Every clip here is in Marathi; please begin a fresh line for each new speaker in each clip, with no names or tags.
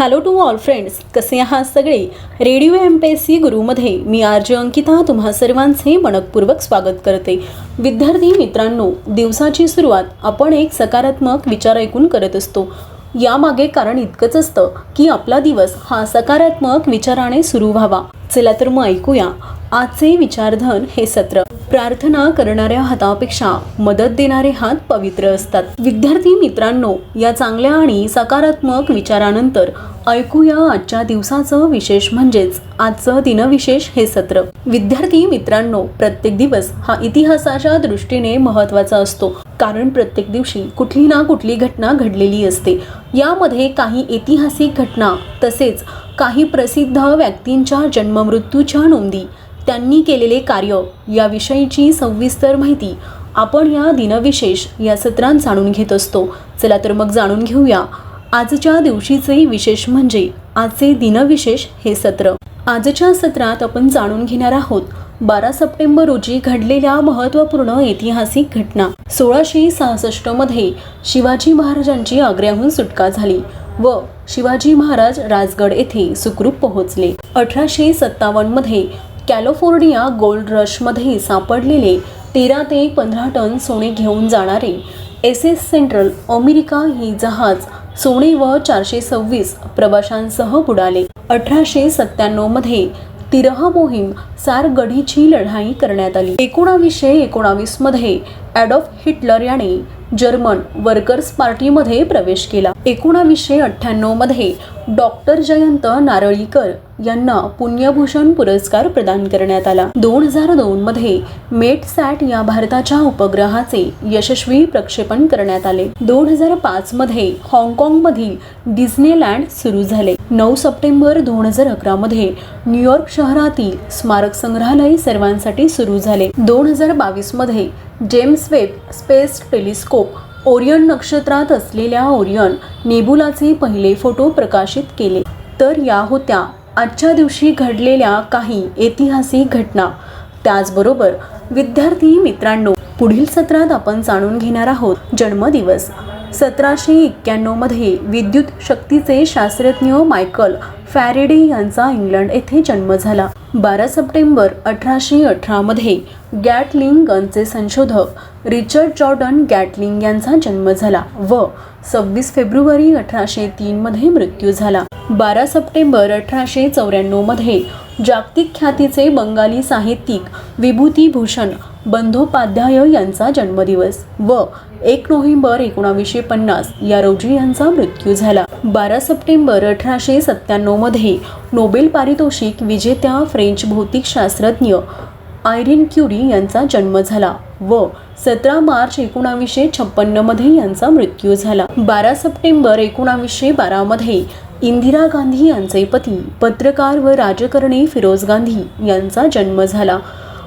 हॅलो टू ऑल फ्रेंड्स कसे आहात सगळे? Radio M P S C गुरुमध्ये मी आर्ज अंकिता तुम्हा सर्वांचे मनपूर्वक स्वागत करते. विद्यार्थी मित्रांनो दिवसाची सुरुवात आपण एक सकारात्मक विचार ऐकून करत असतो. यामागे कारण इतकंच असतं की आपला दिवस हा सकारात्मक विचाराने सुरू व्हावा. चला तर मग ऐकूया. आजचे विचारधन हे सत्र. प्रार्थना करणाऱ्या हातापेक्षा मदत देणारे हात पवित्र असतात. विद्यार्थी मित्रांनो या चांगल्या आणि सकारात्मक विचारानंतर ऐकूया आजच्या दिवसाचं विशेष म्हणजेच आजचं दिनविशेष हे सत्र. विद्यार्थी मित्रांनो प्रत्येक दिवस हा इतिहासाच्या दृष्टीने महत्त्वाचा असतो. कारण प्रत्येक दिवशी कुठली ना कुठली घटना घडलेली असते. यामध्ये काही ऐतिहासिक घटना तसेच काही प्रसिद्ध व्यक्तींच्या जन्ममृत्यूच्या नोंदी त्यांनी केलेले कार्य याविषयीची सविस्तर माहिती आपण या दिनविशेष या सत्रात जाणून घेत असतो. चला तर मग जाणून घेऊया. आजच्या दिवशीचे विशेष म्हणजे आजचे दिनविशेष हे सत्र. आजच्या सत्रात आपण जाणून घेणार आहोत बारा सप्टेंबर रोजी घडलेल्या महत्त्वपूर्ण ऐतिहासिक घटना. सोळाशे सहासष्टमध्ये शिवाजी महाराजांची आग्र्याहून सुटका झाली व शिवाजी महाराज राजगड येथे सुखरूप पोहोचले. अठराशे सत्तावन्नमध्ये कॅलिफोर्निया गोल्ड रशमध्ये सापडलेले तेरा ते पंधरा टन सोने घेऊन जाणारे एस एस सेंट्रल अमेरिका ही जहाज सोने व चारशे सव्वीस प्रवाशांसह बुडाले. अठराशे सत्त्याण्णवमध्ये तिरह मोहीम सारगढीची लढाई करण्यात आली. एकोणावीसशे एकोणावीसमध्ये ॲडॉफ हिटलर याने जर्मन वर्कर्स पार्टीमध्ये प्रवेश केला. एकोणावीसशे अठ्ठ्याण्णवमध्ये डॉक्टर जयंत नारळीकर यांना पुण्यभूषण पुरस्कार प्रदान करण्यात आला. दोन हजार दोनमध्ये मेटसॅट मेट सॅट या भारताच्या उपग्रहाचे यशस्वी प्रक्षेपण करण्यात आले. दोन हजार पाचमध्ये हाँगकाँगमधील डिस्नेलँड सुरू झाले. नऊ सप्टेंबर दोन हजार अकरामध्ये न्यूयॉर्क शहरातील स्मारक संग्रहालय सर्वांसाठी सुरू झाले. दोन हजार बावीसमध्ये James Webb space telescope Orion नक्षत्रात असलेल्या ओरियन नेबुलाचे पहिले फोटो प्रकाशित केले. तर या होत्या आजच्या दिवशी घडलेल्या काही ऐतिहासिक घटना. त्याचबरोबर विद्यार्थी मित्रांनो पुढील सत्रात आपण जाणून घेणार आहोत जन्मदिवस. सतराशे एक्क्याण्णवमध्ये विद्युत शक्तीचे शास्त्रज्ञ मायकल फॅरेडे यांचा इंग्लंड येथे जन्म झाला. बारा सप्टेंबर अठराशे अठरामध्ये गॅटलिंग गनचे संशोधक रिचर्ड जॉर्डन गॅटलिंग यांचा जन्म झाला व सव्वीस फेब्रुवारी अठराशे तीनमध्ये मृत्यू झाला. बारा सप्टेंबर अठराशे चौऱ्याण्णवमध्ये जागतिक ख्यातीचे बंगाली साहित्यिक विभूतीभूषण बंधोपाध्याय यांचा जन्मदिवस व एक नोव्हेंबर एकोणावीसशे पन्नास या रोजी यांचा मृत्यू झाला. बारा सप्टेंबर अठराशे सत्त्याण्णवमध्ये नोबेल पारितोषिक विजेत्या फ्रेंच भौतिकशास्त्रज्ञ आयरिन क्युरी यांचा जन्म झाला व सतरा मार्च एकोणावीसशे छप्पन्नमध्ये यांचा मृत्यू झाला. बारा सप्टेंबर एकोणावीसशे बारामध्ये इंदिरा गांधी यांचे पती पत्रकार व राजकारणी फिरोज गांधी यांचा जन्म झाला.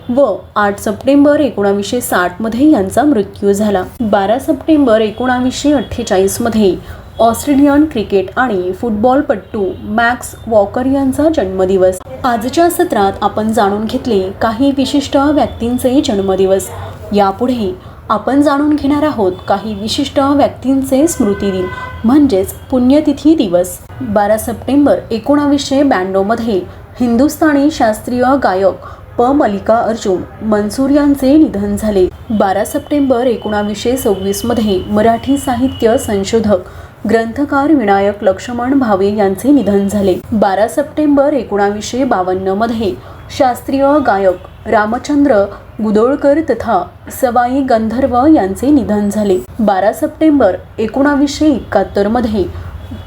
व आठ सप्टेंबर एकोणावीसशे साठमध्ये यांचा मृत्यू झाला. बारा सप्टेंबर एकोणावीसशे अठ्ठेचाळीसमध्ये ऑस्ट्रेलियन क्रिकेट आणि फुटबॉलपट्टू मॅक्स वॉकर यांचा जन्मदिवस. आजच्या सत्रात आपण जाणून घेतले काही विशिष्ट व्यक्तींचे जन्मदिवस. यापुढे आपण जाणून घेणार आहोत काही विशिष्ट व्यक्तींचे स्मृतिदिन म्हणजेच पुण्यतिथी दिवस. बारा सप्टेंबर एकोणावीसशे ब्याण्णवमध्ये हिंदुस्थानी शास्त्रीय गायक प मल्लिका अर्जुन मनसूर यांचे निधन झाले. बारा सप्टेंबर एकोणावीसशे सव्वीसमध्ये मराठी साहित्य संशोधक ग्रंथकार विनायक लक्ष्मण भावे यांचे निधन झाले. बारा सप्टेंबर एकोणावीसशे बावन्नमध्ये शास्त्रीय गायक रामचंद्र गुदोळकर तथा सवाई गंधर्व यांचे निधन झाले. बारा सप्टेंबर एकोणावीसशे एकाहत्तरमध्ये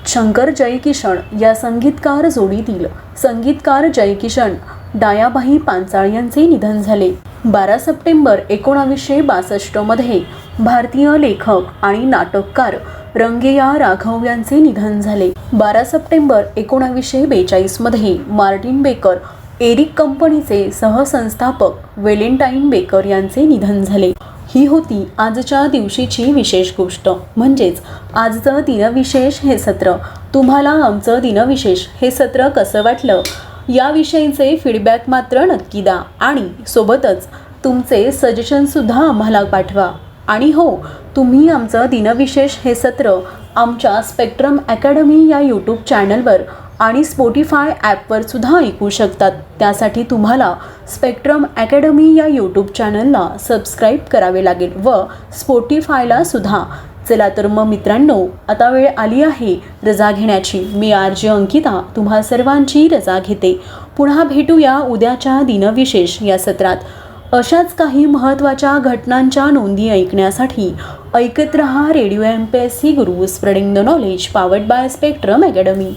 शंकर जयकिशन या संगीतकार जोडीतील संगीतकार जयकिशन डायाबाई पांचाळ यांचे निधन झाले. बारा सप्टेंबर एकोणावीसशे बासष्टमध्ये भारतीय लेखक आणि नाटककार रंगेया राघव यांचे निधन झाले. बारा सप्टेंबर एकोणावीसशे बेचाळीसमध्ये मार्टिन बेकर एरिक कंपनीचे सहसंस्थापक वेलेंटाईन बेकर यांचे निधन झाले. ही होती आजच्या दिवशीची विशेष गोष्ट. म्हणजेच आजचं दिनविशेष हे सत्र. तुम्हाला आमचं दिनविशेष हे सत्र कसं वाटलं? याविषयीचे फीडबॅक मात्र नक्की द्या. आणि सोबतच तुमचे सजेशनसुद्धा आम्हाला पाठवा. आणि हो तुम्ही आमचं दिनविशेष हे सत्र आमच्या स्पेक्ट्रम अकॅडमी या यूट्यूब चॅनलवर आणि स्पोटीफाय ॲपवर सुद्धा ऐकू शकतात. त्यासाठी तुम्हाला स्पेक्ट्रम अकॅडमी या यूट्यूब चॅनलला सबस्क्राईब करावे लागेल व स्पोटीफायला सुद्धा चला तर मग मित्रांनो आता वेळ आली आहे रजा घेण्याची. मी आर जे अंकिता तुम्हा सर्वांची रजा घेते. पुन्हा भेटूया उद्याच्या दिनविशेष या सत्रात. अशाच काही महत्त्वाच्या घटनांच्या नोंदी ऐकण्यासाठी ऐकत रहा radio M P S C Guru spreading the knowledge powered by Spectrum Academy.